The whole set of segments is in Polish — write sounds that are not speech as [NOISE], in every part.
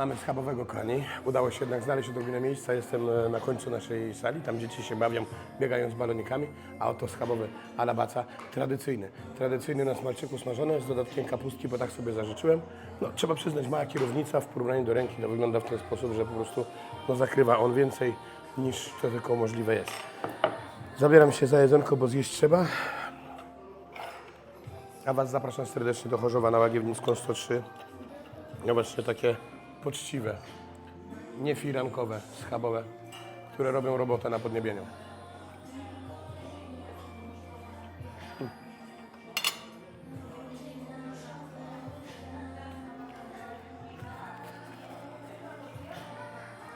Mamy schabowego koni. Udało się jednak znaleźć odrobinę miejsca. Jestem e, na końcu naszej sali. Tam dzieci się bawią, biegają z balonikami. A oto schabowy alabaca tradycyjny. Tradycyjny na smalczyku smażony z dodatkiem kapustki, bo tak sobie zażyczyłem. No, trzeba przyznać, mała kierownica w porównaniu do ręki no, wygląda w ten sposób, że po prostu no, zakrywa on więcej niż to tylko możliwe jest. Zabieram się za jedzonko, bo zjeść trzeba. A Was zapraszam serdecznie do Chorzowa na Łagiewnicką 103. Zobaczcie, takie poczciwe, niefirankowe, schabowe, które robią robotę na podniebieniu.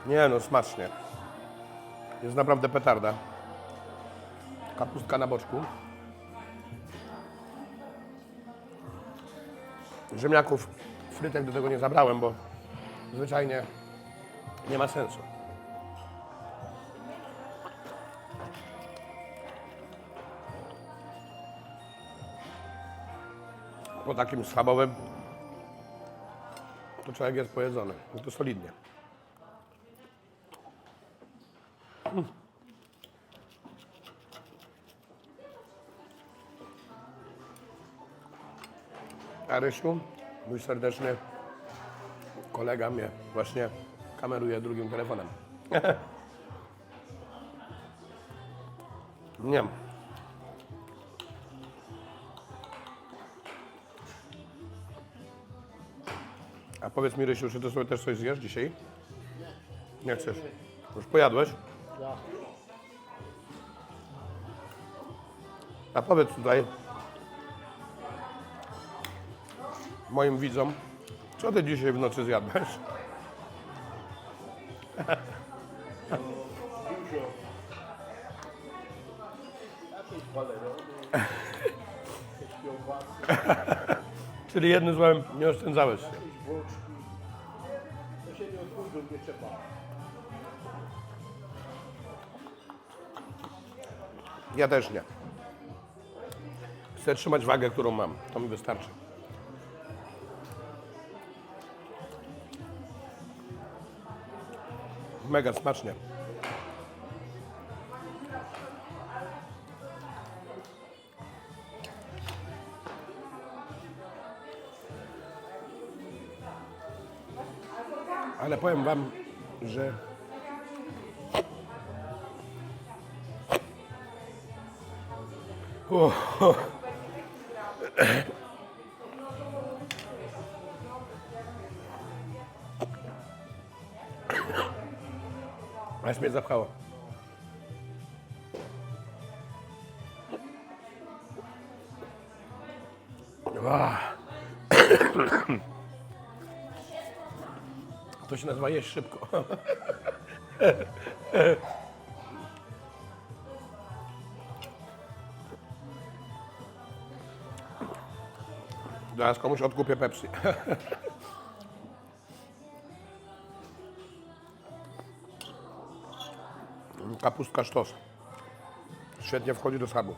Nie no, smacznie. Jest naprawdę petarda. Kapustka na boczku. Ziemniaków, frytek do tego nie zabrałem, bo zwyczajnie nie ma sensu. Po takim schabowym to człowiek jest pojedzony. To solidnie. Mm. A Rysiu, mój serdeczny kolega mnie właśnie kameruje drugim telefonem. [LAUGHS] Nie. A powiedz mi, Rysiu, czy ty sobie też coś zjesz dzisiaj? Nie chcesz? Już pojadłeś? A powiedz tutaj moim widzom, co ty dzisiaj w nocy zjadłeś? Czyli jednym słowem nie oszczędzałeś się. Ja też nie. Chcę trzymać wagę, którą mam. To mi wystarczy. Mega smacznie. Ale powiem Wam, że aż mnie zapchało. To się nazywa jeść szybko. Zaraz komuś odkupię Pepsi. Kapustka sztos. Świetnie wchodzi do schabu.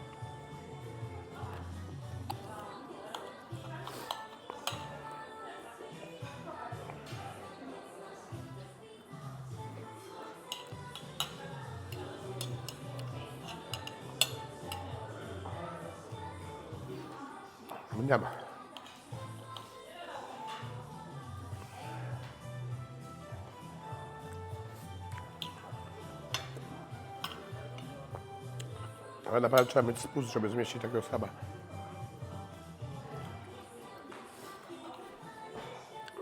Nie Ale naprawdę trzeba mieć spust, żeby zmieścić takiego schaba.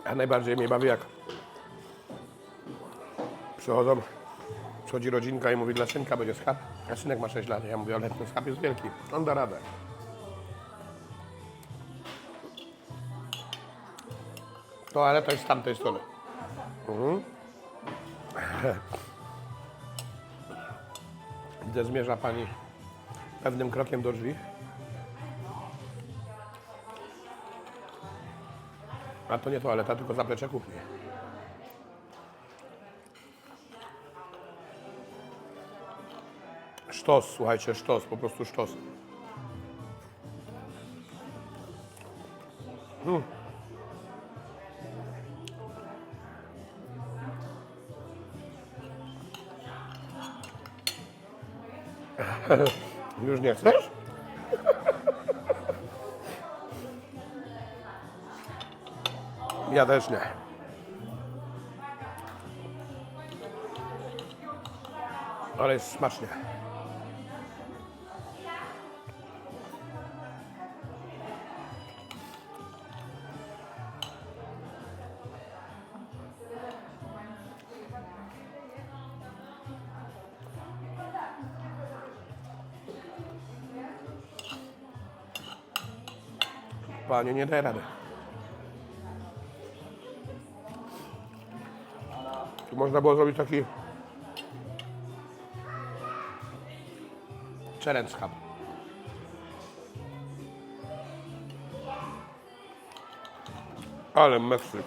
A najbardziej mnie bawi jak przychodzą, przychodzi rodzinka i mówi dla synka będzie schab, a synek ma 6 lat. Ja mówię, ale ten schab jest wielki, on da radę. Toaleta jest z tamtej strony. Mhm. [LAUGHS] Gdzie zmierza pani pewnym krokiem do drzwi. A to nie toaleta, tylko zaplecze kuchni. Sztos, słuchajcie, sztos, po prostu sztos. Mm. [LAUGHS] Już nie chcesz? Ja też nie. Ale jest smacznie. Panie, nie daj rady. Tu można było zrobić taki challenge hub. Ale Meksyk.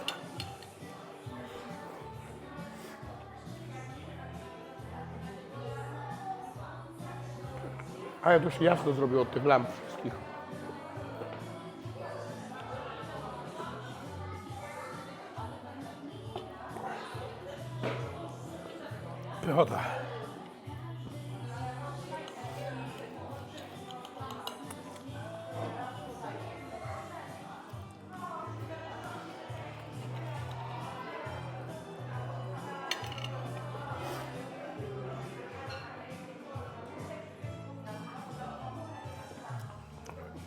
Ale to się jasno zrobiło od tych lamp Pychota.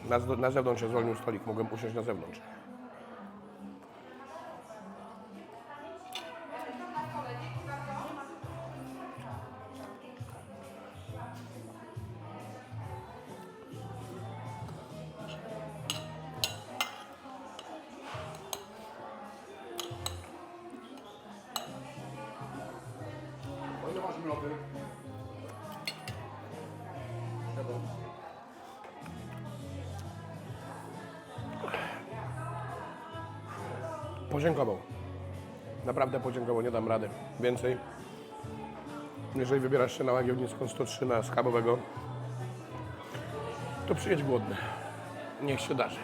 Na, na zewnątrz się zwolnił stolik, mogłem usiąść na zewnątrz. Masz minuty? Podziękował. Naprawdę podziękował, nie dam rady. Więcej. Jeżeli wybierasz się na Łagiewnicką 103 na Schabowego, to przyjedź głodny. Niech się darzy.